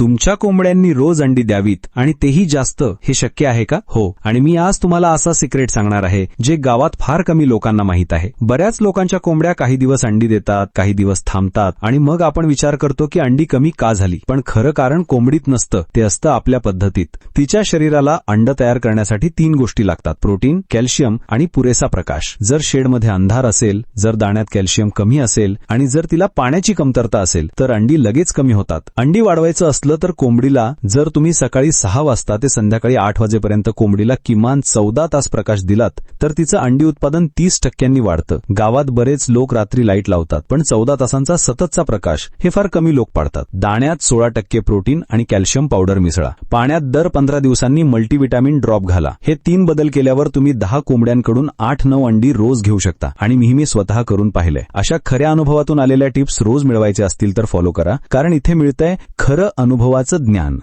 तुमच्या कोंबड्यांनी रोज अंडी द्यावीत आणि तेही जास्त हे शक्य आहे का? हो. आणि मी आज तुम्हाला असा सिक्रेट सांगणार आहे जे गावात फार कमी लोकांना माहीत आहे. बऱ्याच लोकांच्या कोंबड्या काही दिवस अंडी देतात काही दिवस थांबतात आणि मग आपण विचार करतो की अंडी कमी का झाली. पण खरं कारण कोंबडीत नसतं ते असतं आपल्या पद्धतीत. तिच्या शरीराला अंड तयार करण्यासाठी तीन गोष्टी लागतात. प्रोटीन कॅल्शियम आणि पुरेसा प्रकाश. जर शेडमध्ये अंधार असेल जर दाण्यात कॅल्शियम कमी असेल आणि जर तिला पाण्याची कमतरता असेल तर अंडी लगेच कमी होतात. अंडी वाढवायचं असलं तर कोंबडीला जर तुम्ही सकाळी सहा वाजता ते संध्याकाळी आठ वाजेपर्यंत कोंबडीला किमान चौदा तास प्रकाश दिलात तर तिचं अंडी उत्पादन तीस टक्क्यांनी वाढतं. गावात बरेच लोक रात्री लाइट लावतात पण चौदा तासांचा सततचा प्रकाश हे फार कमी लोक पाडतात. दाण्यात सोळा टक्के प्रोटीन आणि कॅल्शियम पावडर मिसळा. पाण्यात दर पंधरा दिवसांनी मल्टीव्हिटॅमिन ड्रॉप घाला. हे तीन बदल केल्यावर तुम्ही दहा कोंबड्यांकडून आठ नऊ अंडी रोज घेऊ शकता आणि मी स्वतः करून पाहिले. अशा खऱ्या अनुभवातून आलेल्या टिप्स रोज मिळवायचे असतील तर फॉलो करा कारण इथे मिळतंय खरं अनुभवाचं ज्ञान.